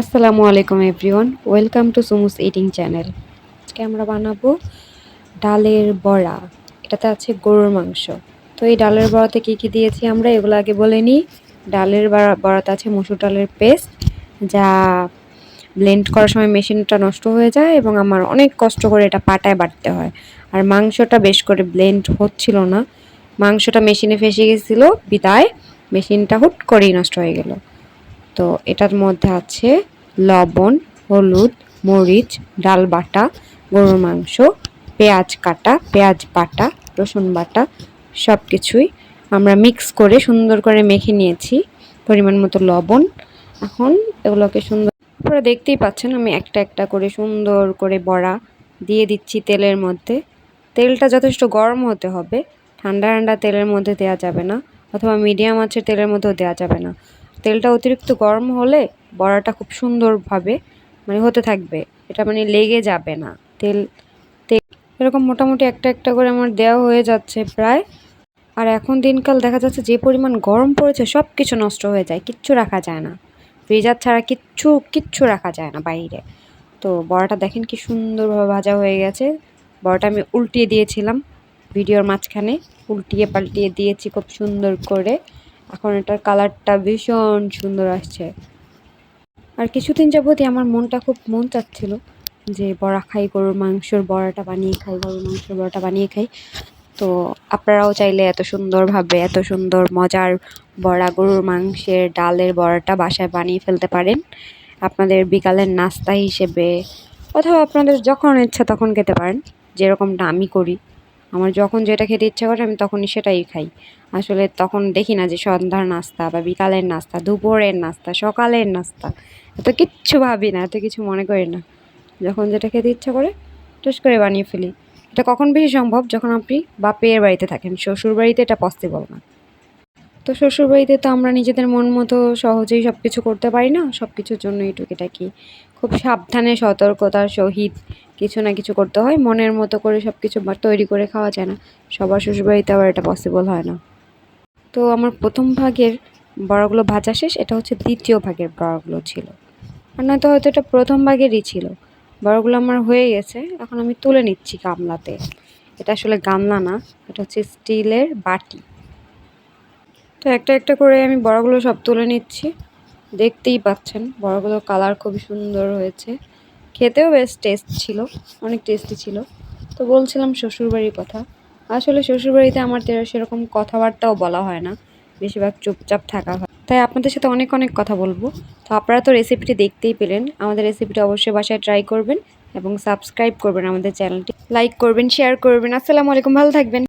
আসসালামু আলাইকুম everyone, welcome to সুমুস eating channel. আজকে আমরা বানাবো ডালের বড়া। এটাতে আছে গরুর মাংস। তো এই ডালের বড়াতে কী কী দিয়েছি আমরা, এগুলো আগে বলে নিই। ডালের বড়া বড়াতে আছে মসুর ডালের পেস্ট, যা ব্লেন্ড করার সময় মেশিনটা নষ্ট হয়ে যায় এবং আমার অনেক কষ্ট করে এটা পাটায় বাটতে হয়। আর মাংসটা বেশ করে ব্লেন্ড হচ্ছিল না। মাংসটা মেশিনে ফেসে গেছিল, বিদায়। মেশিনটা হুট করেই নষ্ট হয়ে গেল। তো এটার মধ্যে আছে লবণ, হলুদ, মরিচ, ডাল বাটা, গরুর মাংস, পেঁয়াজ কাটা, পেঁয়াজ বাটা, রসুন বাটা সব কিছুই আমরা মিক্স করে সুন্দর করে মেখে নিয়েছি পরিমাণ মতো লবণ। এখন এগুলোকে সুন্দর আপনারা দেখতেই পাচ্ছেন আমি একটা একটা করে সুন্দর করে বড়া দিয়ে দিচ্ছি তেলের মধ্যে। তেলটা যথেষ্ট গরম হতে হবে, ঠান্ডা ঠান্ডা তেলের মধ্যে দেওয়া যাবে না, অথবা মিডিয়াম আঁচের তেলের মধ্যেও দেওয়া যাবে না। তেলটা অতিরিক্ত গরম হলে বড়াটা খুব সুন্দরভাবে মানে হতে থাকবে। এটা মানে লেগে যাবে না। তেল তেল এরকম মোটামুটি একটা একটা করে আমার দেওয়া হয়ে যাচ্ছে প্রায়। আর এখন দিনকাল দেখা যাচ্ছে যে পরিমাণ গরম পড়েছে সব কিছু নষ্ট হয়ে যায়, কিচ্ছু রাখা যায় না। ফ্রিজার ছাড়া কিচ্ছু কিচ্ছু রাখা যায় না বাইরে। তো বড়াটা দেখেন কি সুন্দরভাবে ভাজা হয়ে গেছে। বড়াটা আমি উল্টিয়ে দিয়েছিলাম। ভিডিওর মাঝখানে উল্টিয়ে পাল্টিয়ে দিয়েছি খুব সুন্দর করে। এখন এটার কালারটা ভীষণ সুন্দর আসছে। আর কিছুদিন যাবতই আমার মনটা খুব, মন চাচ্ছিল যে বড়া খাই, গরুর মাংসর বড়াটা বানিয়ে খাই, গরুর মাংসর বড়াটা বানিয়ে খাই। তো আপনারাও চাইলে এত সুন্দরভাবে, এত সুন্দর মজার বড়া, গরুর মাংসের ডালের বড়াটা বাসায় বানিয়ে ফেলতে পারেন। আপনাদের বিকালের নাস্তা হিসেবে, অথবা আপনাদের যখন ইচ্ছা তখন খেতে পারেন, যেরকমটা আমি করি। আমার যখন যেটা খেতে ইচ্ছা করে আমি তখনই সেটাই খাই। আসলে তখন দেখি না যে সন্ধ্যার নাস্তা বা বিকালের নাস্তা, দুপুরের নাস্তা, সকালের নাস্তা, এত কিচ্ছু ভাবি না, এত কিছু মনে করি না। যখন যেটা খেতে ইচ্ছা করে টুস করে বানিয়ে ফেলি। এটা কখন বেশি সম্ভব? যখন আপনি বাপের বাড়িতে থাকেন শ্বশুর বাড়িতে এটা পসিবল না। তো শ্বশুর বাড়িতে তো আমরা নিজেদের মন মতো সহজেই সব কিছু করতে পারি না সব কিছুর জন্য টুকিটাকি। খুব সাবধানে, সতর্কতার সহিত কিছু না কিছু করতে হয়, মনের মতো করে সব কিছু তৈরি করে খাওয়া যায় না। সবার শ্বশুরবাড়িতে আবার এটা পসিবল হয় না। তো আমার প্রথম ভাগের বড়গুলো ভাজা শেষ, এটা হচ্ছে দ্বিতীয় ভাগের বড়গুলো ছিল। আর নয়তো হয়তো এটা প্রথম ভাগেরই ছিল। বড়গুলো আমার হয়ে গেছে, এখন আমি তুলে নিচ্ছি গামলাতে। এটা আসলে গামলা না, এটা হচ্ছে স্টিলের বাটি। তো একটা একটা করে আমি বড়াগুলো সব তুলে নিচ্ছি। দেখতেই পাচ্ছেন, বড়াগুলোর কালার খুবই সুন্দর হয়েছে। খেতেও বেশ টেস্ট ছিল, অনেক টেস্টি ছিল। তো বলছিলাম শ্বশুরবাড়ির কথা। আসলে শ্বশুরবাড়িতে আমার সেরকম কথাবার্তাও বলা হয় না, বেশিরভাগ চুপচাপ থাকা হয়। তাই আপনাদের সাথে অনেক অনেক কথা বলব। তো আপনারা তো রেসিপিটি দেখতেই পেলেন, আমাদের রেসিপিটা অবশ্যই বাসায় ট্রাই করবেন এবং সাবস্ক্রাইব করবেন আমাদের চ্যানেলটি লাইক করবেন শেয়ার করবেন। আসসালামু আলাইকুম, ভালো থাকবেন।